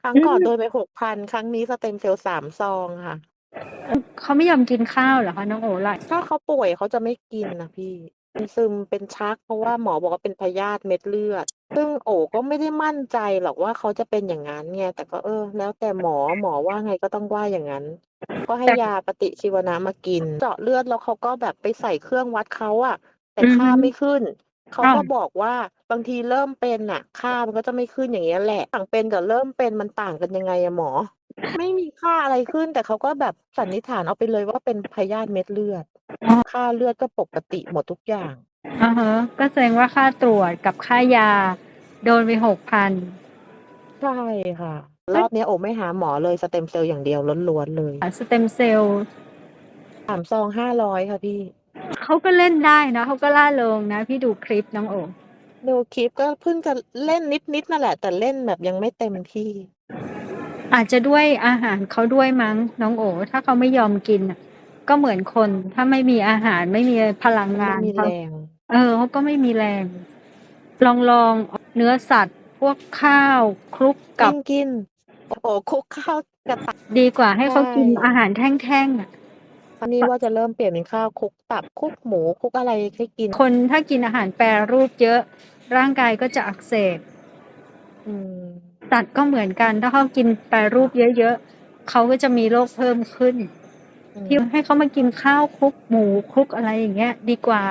ครั้งอืก่อนมโดนไป6,000ครั้งนี้สเต็มเซลล์3ซองค่ะเออเขาไม่ยอมกินข้าวเหรอคะน้องโอล่ะ?ถ้าเขาป่วยเขาจะไม่กินน่ะพี่เป็นซึมเป็นชัก เพราะว่าหมอบอกว่าเป็นพยาธิเม็ดเลือด ซึ่งโอ๋ก็ไม่ได้มั่นใจหรอกว่าเขาจะเป็นอย่างงั้นไงแต่ก็เออ แล้วแต่หมอหมอว่าไงก็ต้องว่าอย่างงั้น ก็ให้แต่ยาปฏิชีวนะมากิน เจาะเลือดแล้วเขาก็แบบไปใส่เครื่องวัดเขาอะแต่อือค่าฮึไม่ขึ้น เขาอ้าก็วบอกว่าบางทีเริ่มเป็นน่ะค่ามันก็จะไม่ขึ้นอย่างเงี้ยแหละหลังเป็นกับเริ่มเป็นมันต่างกันยังไงอะหมอ?ไม่มีค่าอะไรขึ้น แต่เขาก็แบบสันนิษฐานเอาไปเลยว่าเป็นพยาธิเม็ดเลือดอ๋อค่าเลือดก็ปกติหมดทุกอย่างอะฮะก็แสดงว่าค่าตรวจกับค่ายา โดนไป6,000ใช่ค่ะเฮร้อยบเนี้ยโอ๋ไม่หาหมอเลยสเต็มเซลล์อย่างเดียวล้วนๆเลยอ่าสเต็มเซลล์3ซอง500ค่ะพี่ เขาก็เล่นได้นะเขาก็ร่าเริงนะ พี่ดูคลิปน้องโอดูคลิปก็เพิ่งจะเล่นนิดๆนั่นแหละ แต่เล่นแบบยังไม่เต็มที่ อาจจะด้วยอาหารเขาด้วยมั้งน้องโอถ้าเขาไม่ยอมกินน่ะก็เหมือนคนถ้าไม่มีอาหารไม่มีพลังก็งาไม่นมีเขาแรงเออเขาก็ไม่มีแรง ลองลองเนื้อสัตว์พวกข้าวคลุกกกับินๆโอ้โฮคลุกข้าวกับตับดีกว่าให้ใชเขากินอา่หารแท่งๆอะตอ นนี้ปว่าจะเริ่มเปลี่ยนเป็นข้าวคลุกตับคลุกหมูคลุกอะไรให้กิน คนถ้ากินอาหารแปรรูปเยอะ ร่างกายก็จะอักเสบอืมสัตว์ก็เหมือนกัน ถ้าเขากินแปรรูปเยอะๆเขาก็จะมีโรคเพิ่มขึ้นอืที่มให้เขามากินข้าวคลุกหมูคลุกอะไรอย่างเงี้ย ดีกว่า